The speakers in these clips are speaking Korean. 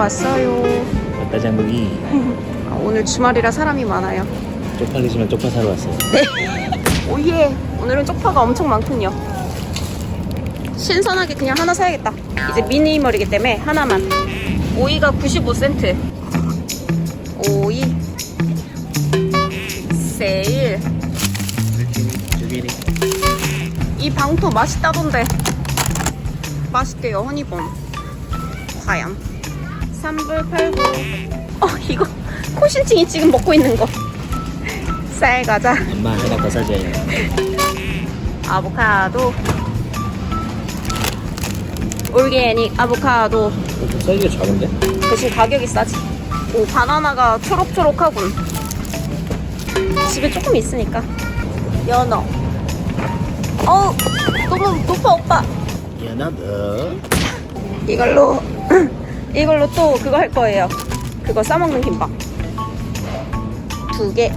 왔어요. 아까 장국이 아, 오늘 주말이라 사람이 많아요. 쪽팔리지만 쪽파 사러 왔어요. 오예! 오늘은 쪽파가 엄청 많군요. 신선하게 그냥 하나 사야겠다. 이제 미니멀이기 때문에 하나만. 오이가 95센트. 오이. 세일. 이 방토 맛있다던데. 맛있대요, 허니봄. 과연. 삼불 팔고. 어, 이거 코신팅이 지금 먹고 있는 거. 쌀 과자. 엄마 하나 더 사줘요. 아보카도 올게닉 아보카도 어, 사이즈가 작은데? 대신 가격이 싸지 오 바나나가 초록초록하군 집에 조금 있으니까 연어 어우 너무 높아 오빠 연어도 이걸로 이걸로 또 그거 할 거예요 그거 싸먹는 김밥 두 개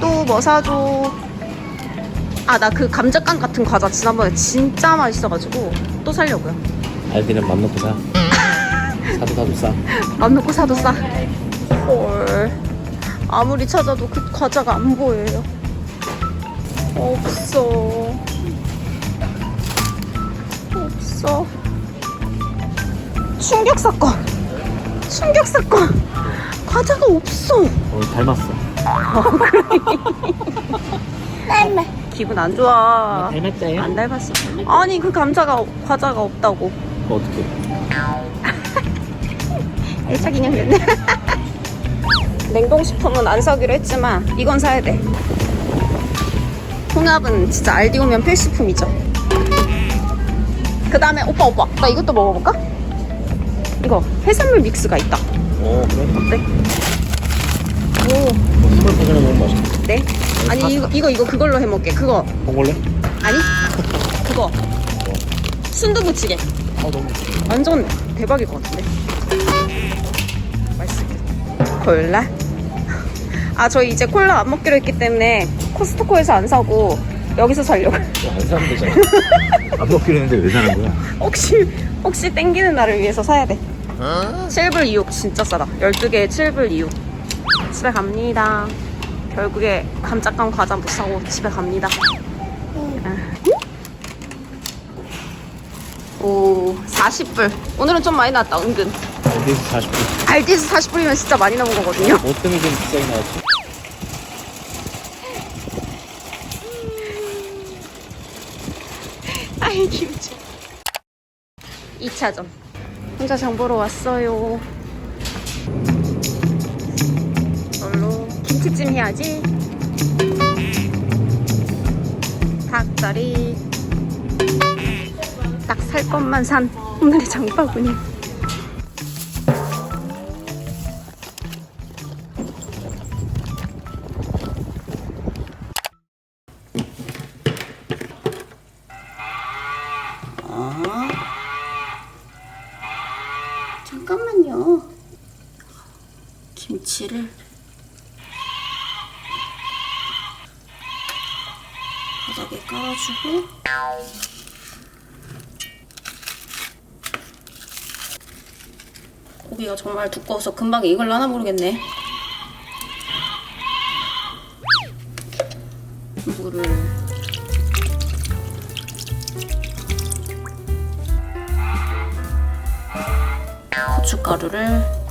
또 뭐 사줘 아 나 그 감자깡 같은 과자 지난번에 진짜 맛있어가지고 또 살려고요 알비는 맘 놓고 사. 사도 사도 싸. 맘 놓고 사도 싸. 헐. 아무리 찾아도 그 과자가 안 보여요. 없어. 없어. 충격 사건. 충격 사건. 과자가 없어. 어, 닮았어. 기분 안 좋아. 닮았다요? 안 닮았어. 아니 그 감자가 없- 과자가 없다고. 뭐 어떻게? 애착 인형 됐네. 냉동식품은 안 사기로 했지만 이건 사야 돼. 홍합은 진짜 알디 오면 필수품이죠. 그 다음에 오빠 오빠 나 이것도 먹어볼까? 이거 해산물 믹스가 있다. 어 그래? 어때? 오, 뭐 스몰 버전에 너무 맛있어. 네? 아니 이거 이거 이거 그걸로 해 먹게. 그거 먹을래? 아니? 그거 순두부찌개. 아 너무. 완전 대박일 것 같은데. 맛있겠다. 콜라. 아, 저희 이제 콜라 안 먹기로 했기 때문에 코스트코에서 안 사고 여기서 살려고. 안 사면 되잖아. 안 먹기로 했는데 왜 사는 거야? 혹시, 혹시 땡기는 날을 위해서 사야 돼. 7불 2육 진짜 싸다. 12개에 7불 2육. 집에 갑니다. 결국에 감자깡 과자 못 사고 집에 갑니다. 아. 오, 40불. 오늘은 좀 많이 나왔다, 은근. 어디서 40분? 알디스 40불이면 진짜 많이 남은 거거든요. 뭐 때문에 좀 비싸게 나왔지? 아이, 김치. 2차점. 혼자 장 보러 왔어요. 이걸로 김치찜 해야지. 닭다리. 딱 살 것만 산 오늘의 장바구니. 김치를. 바닥에 깔아주고. 고기가 정말 두꺼워서 금방 익을라나 모르겠네. 물을. 고춧가루를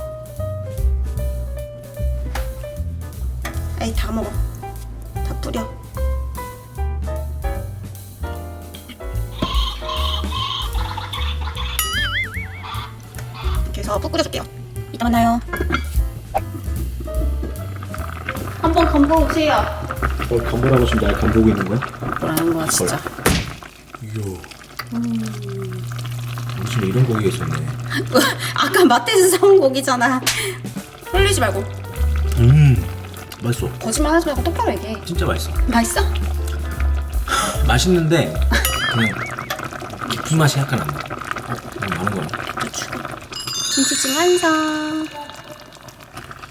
에이 다 먹어. 다 뿌려. 이렇게 해서 푹 뿌려줄게요. 이따 만나요. 한번 건져오세요. 어 간보라고 지금 날 간보고 있는 거야? 뭐라는 거야 진짜. 이야. 당신 이런 고기가 있었네. 아까 마트에서 사온 고기잖아. 흘리지 말고. 음 맛있어. 거짓말 하지 말고 똑바로 얘기해 진짜 맛있어. 맛있어? 맛있는데 그냥 깊은 맛이 약간 안 나. 어, 그냥 많은 거 같아. 김치찜 완성.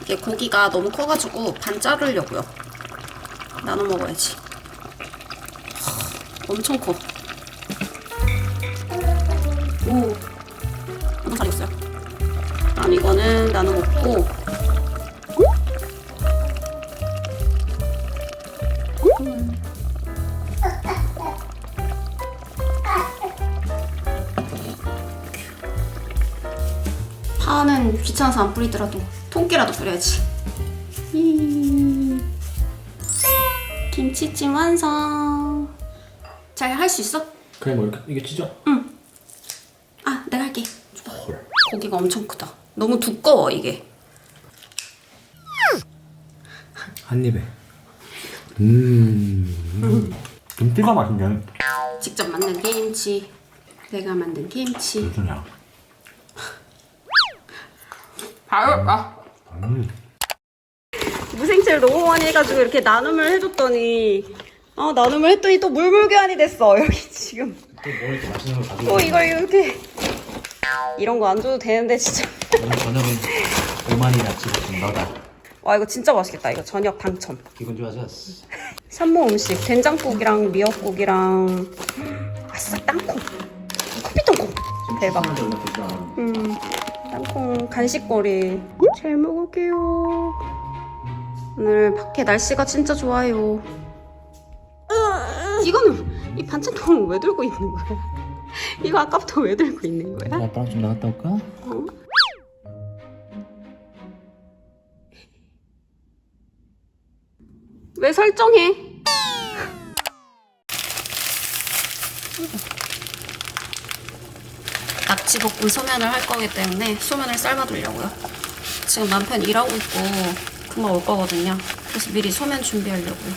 이게 고기가 너무 커가지고 반 자르려고요. 나눠 먹어야지. 하, 엄청 커. 오, 너무 잘 익었어요. 그럼 이거는 나눠 먹고 파는 귀찮아서 안 뿌리더라도 통깨라도 뿌려야지. 이- 김치찜 완성. 잘 할 수 있어? 그래 뭐 이렇게 이게 찢어? 아, 내가 할게. 헐. 고기가 엄청 크다. 너무 두꺼워 이게. 한 입에. 음. 김치가 맛있네. 직접 만든 김치. 내가 만든 김치. 무슨 야? 맛있다. 무생채를 너무 많이 해가지고 이렇게 나눔을 해줬더니 아 나눔을 했더니 또 물물교환이 됐어. 여기 지금. 또뭐 이렇게 맛있는 걸 가지고? 또 이걸 이렇게. 이런 거 안 줘도 되는데 진짜. 오늘 저녁은 오마니 야채 너다. 와 이거 진짜 맛있겠다. 이거 저녁 당첨. 기분 좋아졌어. 산모 음식. 된장국이랑 미역국이랑. 아싸 땅콩. 커피 땅콩. 대박. 음 땅콩 간식거리 잘 먹을게요 오늘 밖에 날씨가 진짜 좋아요 이거는 이 반찬통은 왜 들고 있는 거야? 이거 아까부터 왜 들고 있는 거야? 아빠랑 좀 나갔다 올까? 어? 왜 설정해? 낙지볶음 소면을 할 거기 때문에 소면을 삶아두려고요. 지금 남편 일하고 있고 금방 올 거거든요. 그래서 미리 소면 준비하려고요.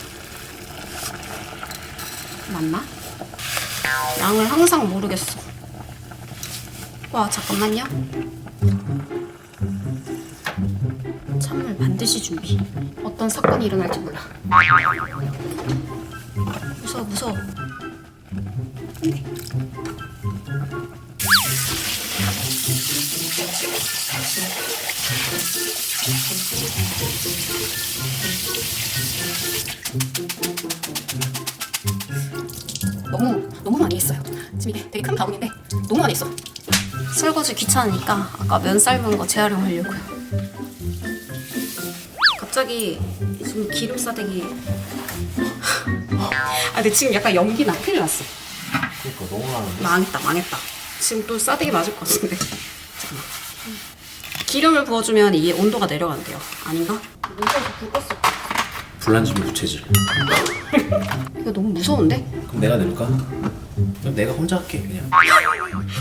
맞나? 양을 항상 모르겠어. 와 잠깐만요. 찬물 반드시 준비. 어떤 사건이 일어날지 몰라. 무서워 무서워. 너무 너무 많이 했어요. 지금 이게 되게 큰 가공인데 너무 많이 했어. 설거지 귀찮으니까 아까 면 삶은 거 재활용하려고요. 갑자기 지금 기름 싸대기. 아 근데 지금 약간 연기 나 큰일 났어. 그러니까 너무 많은데. 망했다 망했다. 지금 또 싸대기 맞을 것 같은데. 잠깐만. 기름을 부어주면 이 온도가 내려간대요. 아닌가? 무서워서 불 껐어. 불난집이 부채질. 이거 너무 무서운데? 그럼 내가 낼까? 그럼 내가 혼자 할게 그냥.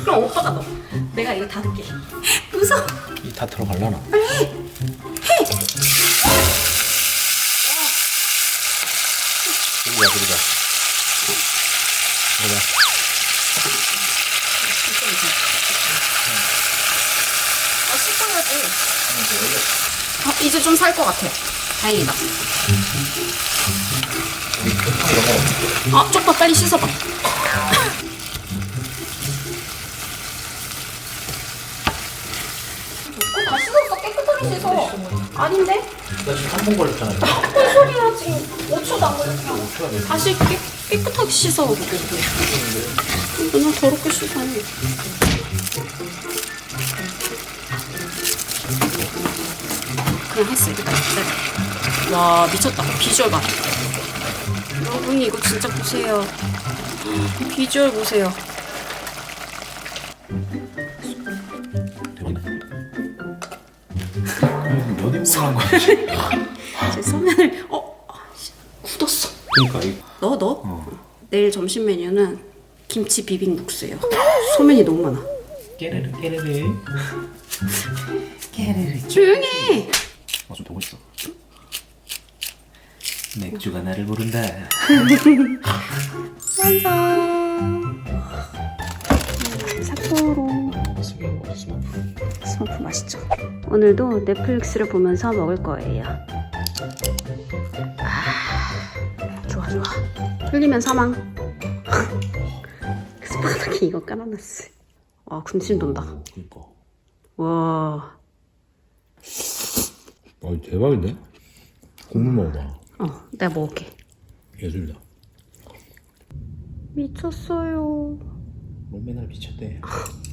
그럼 오빠가 넣어. 내가 이거 닫을게. 무서워. 이 다 들어갈라나? 그러자 그러자. 그러자. 아, 식당하지. 아, 이제 좀 살 것 같아. 다행이다. 아, 쪽파 빨리 씻어봐. 어, 다 씻었어. 깨끗하게 씻어. 아닌데? 나 지금 한번 걸렸잖아. 뭔 소리야, 지금. 5초도 안 걸렸어. 5초가 됐어. 다시 깨, 깨끗하게 씻어. 맨날 더럽게 씻어. 그냥 했어 일단 네. 와 미쳤다. 비주얼 봐. 여러분 이거 진짜 보세요. 비주얼 보세요. 대박나. 몇 인분 한 거야? 제 소면을 어? 굳었어. 그러니까 이 넣어 넣어. 내일 점심 메뉴는 김치 비빔국수예요. 소면이 너무 많아. 깨르르 깨르르. 깨르르. 조용히 해 아좀 보고 있어. 맥주가 나를 부른다. 완성 먹었으면. 스머프 맛있죠? 오늘도 넷플릭스를 보면서 먹을 거예요. 아, 좋아 좋아. 흘리면 사망. 스파게티 이거 깔아놨어. 와 군침 돈다. 그니까. 와. 어 대박인데? 국물 먹어봐 어 내가 먹을게. 예술이다 미쳤어요. 롬메날 미쳤대.